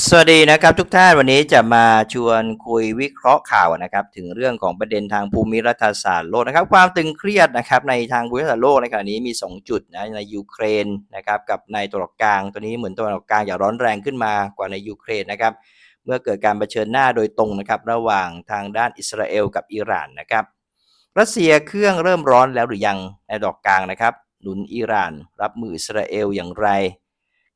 สวัสดีนะครับทุกท่านวันนี้จะมาชวนคุยวิเคราะห์ข่าวนะครับ ถึงเรื่องของประเด็นทางภูมิรัฐศาสตร์โลกนะครับ ความตึงเครียดนะครับในทางภูมิรัฐศาสตร์โลกในขณะนี้มี 2 จุดนะในยูเครนนะครับกับในตะวันออกกลางตัวนี้เหมือนตะวันออกกลางอย่าร้อนแรงขึ้นมากว่าในยูเครนนะครับ เมื่อเกิดการเผชิญหน้าโดยตรงนะครับ ระหว่างทางด้านอิสราเอลกับอิหร่านนะครับรัสเซียเครื่องเริ่มร้อนแล้วหรือยังในดอกกลางนะครับหนุนอิหร่าน รับมืออิสราเอลอย่างไร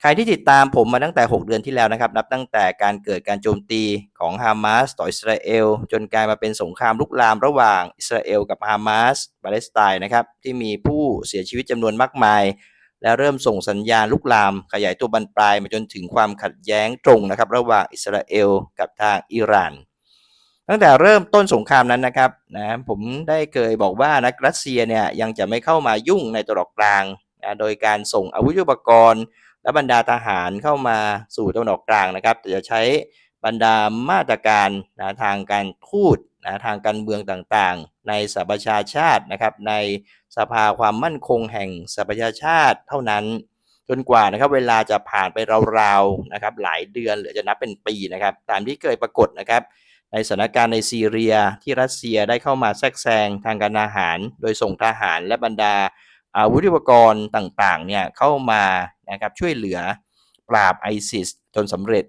ใครที่ติดตามผมมาตั้งแต่ 6 เดือนที่แล้วนะครับ นับตั้งแต่การเกิดการโจมตีของฮามาสต่ออิสราเอล จนกลายมาเป็นสงครามลุกลามระหว่างอิสราเอลกับฮามาสปาเลสไตน์นะครับ ที่มีผู้เสียชีวิตจำนวนมากมาย และเริ่มส่งสัญญาณลุกลาม ขยายตัวบรรปลายมาจนถึงความขัดแย้งตรงนะครับ ระหว่างอิสราเอลกับทางอิหร่านตั้งแต่เริ่มต้นสงครามนั้นนะครับนะผมได้เคยบอกว่านะรัสเซียเนี่ยยังจะไม่เข้ามายุ่งในตะวันออกกลางนะโดยการส่งอาวุธยุทโธปกรณ์ และบรรดาทหารเข้ามาสู่ตะวันออกกลางนะครับจะใช้บรรดามาตรการนะทางการทูตนะทางการเมืองต่างๆ ในสหประชาชาตินะครับ ในสภาความมั่นคงแห่งสหประชาชาติเท่านั้น จนกว่านะครับเวลาจะผ่านไปราวๆนะครับหลายเดือนหรือจะนับเป็นปีนะครับ ตามที่เคยปรากฏนะครับ ในสถานการณ์ในซีเรียที่รัสเซียได้เข้ามาแทรกแซงทางการอาหาร โดยส่งทหารและบรรดา วุธยุปกรณ์ต่างๆเนี่ยเข้ามานะครับช่วยเหลือปราบไอซิสจนสำเร็จ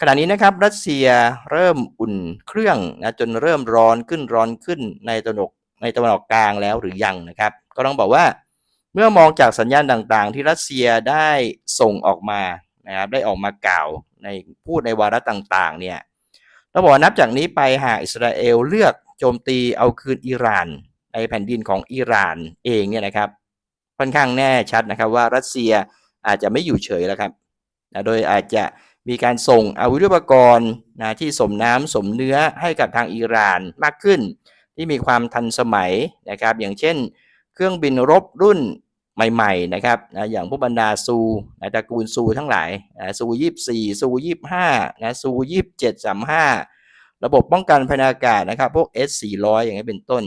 ขณะนี้นะครับรัสเซียเริ่มอุ่นเครื่องนะจนเริ่มร้อนขึ้นร้อนขึ้นในตะวันออกในตะวันออกกลางแล้วหรือยังนะครับ ก็ต้องบอกว่าเมื่อมองจากสัญญาณต่างๆ ที่รัสเซียได้ส่งออกมานะครับได้ออกมากล่าวในพูดในวาระต่างๆเนี่ยเราบอกนับจากนี้ไปหากอิสราเอลเลือกโจมตีเอาคืนอิหร่าน ในแผ่นดินของอิหร่านเองเนี่ยนะครับ ค่อนข้างแน่ชัดนะครับว่ารัสเซียอาจจะไม่อยู่เฉยแล้วครับนะโดยอาจจะมีการส่งอาวุธยุทโธปกรณ์นะที่สมน้ำสมเนื้อให้กับทางอิหร่านมากขึ้น ที่มีความทันสมัยนะครับอย่างเช่น เครื่องบินรบรุ่นใหม่ๆนะครับนะอย่างพวกบรรดาซูนะตระกูลซูทั้งหลายนะซูยี่สี่ซูยี่ห้านะซูยี่เจ็ดสามห้าระบบป้องกันภายในอากาศนะครับ พวก S 4 0 0อย่างนี้เป็นต้น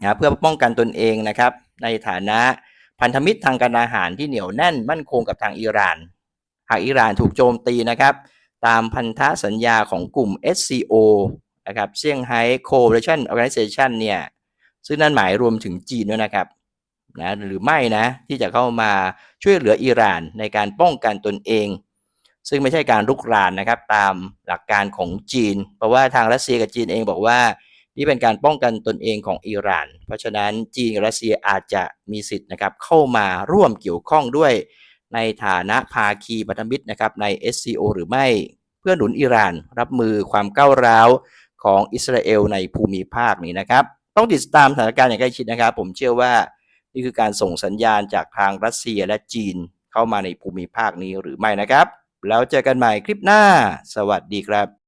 นะเพื่อป้องกันตนเองนะครับ ในฐานะ พันธมิตรทางการอาหารที่เหนียวแน่นมั่นคงกับทางอิหร่าน หากอิหร่านถูกโจมตีนะครับ ตามพันธสัญญาของกลุ่ม SCO นะครับเซี่ยงไฮ้ Cooperation Organization เนี่ย ซึ่งนั่นหมายรวมถึงจีนด้วยนะครับนะหรือไม่นะที่จะเข้ามาช่วยเหลืออิหร่านในการป้องกันตนเอง ซึ่งไม่ใช่การลุกรานนะครับตามหลักการของจีน เพราะว่าทางรัสเซียกับจีนเองบอกว่า นี่เป็นการป้องกันตนเองของอิหร่าน เพราะฉะนั้นจีนกับรัสเซียอาจจะมีสิทธิ์นะครับเข้ามาร่วมเกี่ยวข้องด้วยในฐานะภาคีพันธมิตรนะครับใน SCO หรือไม่เพื่อหนุนอิหร่านรับมือความก้าวร้าวของอิสราเอลในภูมิภาคนี้นะครับ ต้องติดตามสถานการณ์อย่างใกล้ชิดนะครับ ผมเชื่อว่านี่คือการส่งสัญญาณจากทางรัสเซียและจีนเข้ามาในภูมิภาคนี้หรือไม่นะครับ แล้วเจอกันใหม่คลิปหน้า สวัสดีครับ